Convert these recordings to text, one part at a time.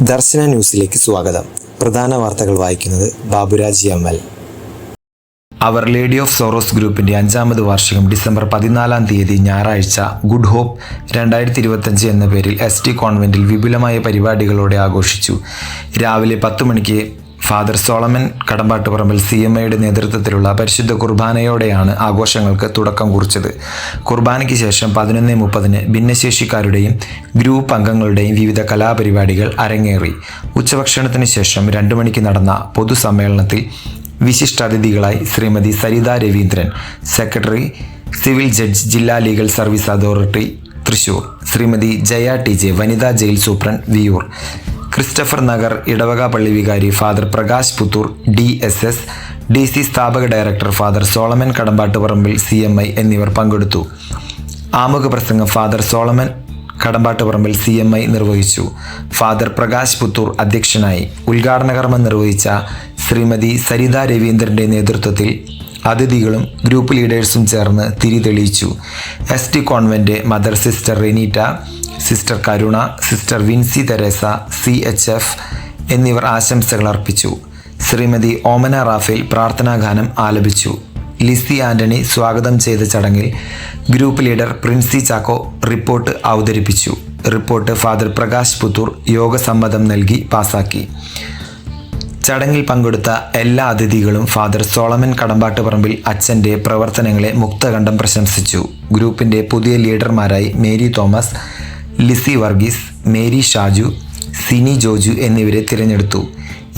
ദർശന ന്യൂസിലേക്ക് സ്വാഗതം. പ്രധാന വാർത്തകൾ വായിക്കുന്നത് ബാബുരാജ് എം അവർ ലേഡി ഓഫ് സോറോസ് ഗ്രൂപ്പിന്റെ അഞ്ചാമത് വാർഷികം ഡിസംബർ പതിനാലാം തീയതി ഞായറാഴ്ച ഗുഡ് ഹോപ്പ് രണ്ടായിരത്തി ഇരുപത്തഞ്ച് എന്ന പേരിൽ എസ് ടി കോൺവെന്റിൽ വിപുലമായ പരിപാടികളോടെ ആഘോഷിച്ചു. രാവിലെ പത്ത് മണിക്ക് father Solomon Kadambattuparambil C M ഐയുടെ നേതൃത്വത്തിലുള്ള പരിശുദ്ധ കുർബാനയോടെയാണ് ആഘോഷങ്ങൾക്ക് തുടക്കം കുറിച്ചത്. കുർബാനയ്ക്ക് ശേഷം പതിനൊന്ന് മുപ്പതിന് ഭിന്നശേഷിക്കാരുടെയും ഗ്രൂപ്പ് അംഗങ്ങളുടെയും വിവിധ കലാപരിപാടികൾ അരങ്ങേറി. ഉച്ചഭക്ഷണത്തിന് ശേഷം രണ്ടു മണിക്ക് നടന്ന പൊതുസമ്മേളനത്തിൽ വിശിഷ്ടാതിഥികളായി Shrimati Saritha Raveendran secretary civil judge ജില്ലാ legal service authority Thrissur Shrimati Jaya T J വനിതാ jail superintendent Viyyur Christopher Nagar ഇടവക പള്ളി വികാരി father Prakash Puthur D S S D C സ്ഥാപക director father Solomon Kadambattuparambil C M I എന്നിവർ പങ്കെടുത്തു. ആമുഖ പ്രസംഗം father Solomon Kadambattuparambil C M I നിർവഹിച്ചു. ഫാദർ പ്രകാശ് പുത്തൂർ അധ്യക്ഷനായി ഉദ്ഘാടന കർമ്മം നിർവഹിച്ച ശ്രീമതി സരിത രവീന്ദ്രന്റെ നേതൃത്വത്തിൽ അതിഥികളും ഗ്രൂപ്പ് ലീഡേഴ്സും ചേർന്ന് തിരി തെളിയിച്ചു. S T convent mother sister Renita sister Karuna sister Vincy Teresa C H F എന്നിവർ ആശംസകൾ അർപ്പിച്ചു. ശ്രീമതി ഓമന റാഫേൽ പ്രാർത്ഥനാഗാനം ആലപിച്ചു. ലിസി ആന്റണി സ്വാഗതം ചെയ്ത ചടങ്ങിൽ group leader Princy Chacko report അവതരിപ്പിച്ചു. റിപ്പോർട്ട് ഫാദർ പ്രകാശ് പുത്തൂർ യോഗസമ്മതം നൽകി പാസാക്കി. ചടങ്ങിൽ പങ്കെടുത്ത എല്ലാ അതിഥികളും ഫാദർ സോളമൻ കടമ്പാട്ട് പറമ്പിൽ അച്ഛന്റെ പ്രവർത്തനങ്ങളെ മുക്തകണ്ഠം പ്രശംസിച്ചു. ഗ്രൂപ്പിന്റെ പുതിയ ലീഡർമാരായി Mary Thomas Lissy Varghese Mary Shaju Sini Joju എന്നിവരെ തിരഞ്ഞെടുത്തു.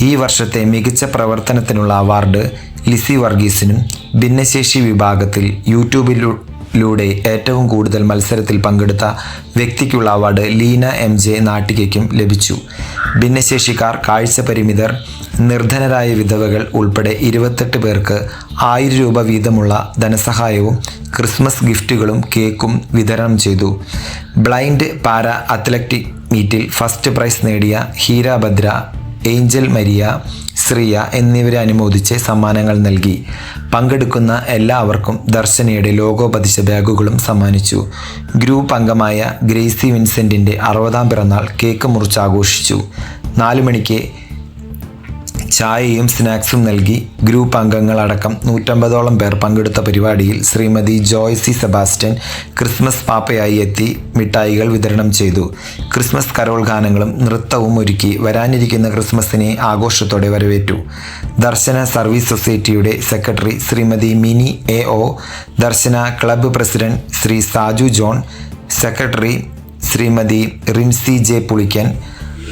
ഈ വർഷത്തെ മികച്ച പ്രവർത്തനത്തിനുള്ള അവാർഡ് ലിസി വർഗീസിനും ഭിന്നശേഷി വിഭാഗത്തിൽ യൂട്യൂബിലൂടെ ഏറ്റവും കൂടുതൽ മത്സരത്തിൽ പങ്കെടുത്ത വ്യക്തിക്കുള്ള അവാർഡ് ലീന എം ജെ നാട്ടികയ്ക്കും ലഭിച്ചു. ഭിന്നശേഷിക്കാർ കാഴ്ച പരിമിതർ നിർധനരായ വിധവകൾ ഉൾപ്പെടെ ഇരുപത്തെട്ട് പേർക്ക് ആയിരം രൂപ വീതമുള്ള ധനസഹായവും ക്രിസ്മസ് ഗിഫ്റ്റുകളും കേക്കും വിതരണം ചെയ്തു. ബ്ലൈൻഡ് പാര അത്ലറ്റിക് മീറ്റിൽ ഫസ്റ്റ് പ്രൈസ് നേടിയ ഹീരാഭദ്ര ഏഞ്ചൽ മരിയ ശ്രിയ എന്നിവരെ അനുമോദിച്ച് സമ്മാനങ്ങൾ നൽകി. പങ്കെടുക്കുന്ന എല്ലാവർക്കും ദർശനയുടെ ലോഗോ പതിച്ച ബാഗുകളും സമ്മാനിച്ചു. ഗ്രൂപ്പ് അംഗമായ ഗ്രേസി വിൻസെന്റിന്റെ അറുപതാം പിറന്നാൾ കേക്ക് മുറിച്ച് ആഘോഷിച്ചു. നാലു മണിക്ക് ചായയും സ്നാക്സും നൽകി ഗ്രൂപ്പ് അംഗങ്ങളടക്കം നൂറ്റമ്പതോളം പേർ പങ്കെടുത്ത പരിപാടിയിൽ ശ്രീമതി ജോയ്സി സെബാസ്റ്റ്യൻ ക്രിസ്മസ് പാപ്പയായി എത്തി മിഠായികൾ വിതരണം ചെയ്തു. ക്രിസ്മസ് കരോൾ ഗാനങ്ങളും നൃത്തവും ഒരുക്കി വരാനിരിക്കുന്ന ക്രിസ്മസിനെ ആഘോഷത്തോടെ വരവേറ്റു. Darshana service society secretary Shrimati Mini A O Darshana club president Shri Saju John secretary Shrimati Rincy J Pulikkan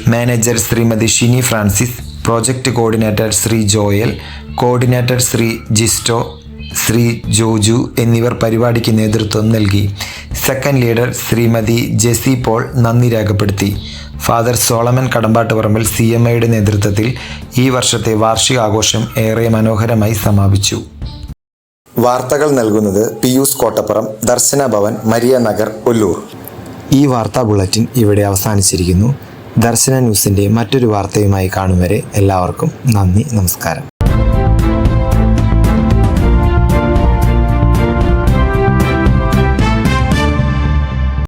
manager Shrimati Shini Francis project coordinator Shri Joel coordinator Shri Jisto Shri Joju എന്നിവർ പരിപാടിക്ക് നേതൃത്വം നൽകി. Second leader Shrimati Jessy Paul നന്ദി രേഖപ്പെടുത്തി. Father Solomon Kadambattuparambil C M ഐയുടെ നേതൃത്വത്തിൽ ഈ വർഷത്തെ വാർഷികാഘോഷം ഏറെ മനോഹരമായി സമാപിച്ചു. വാർത്തകൾ നൽകുന്നത് പിയൂസ് കോട്ടപ്പുറം ദർശന ഭവൻ മരിയ നഗർ ഒല്ലൂർ. ഈ വാർത്താ ബുള്ളറ്റിൻ ഇവിടെ അവസാനിച്ചിരിക്കുന്നു. ദർശന ന്യൂസിന്റെ മറ്റൊരു വാർത്തയുമായി കാണും വരെ എല്ലാവർക്കും നന്ദി നമസ്കാരം.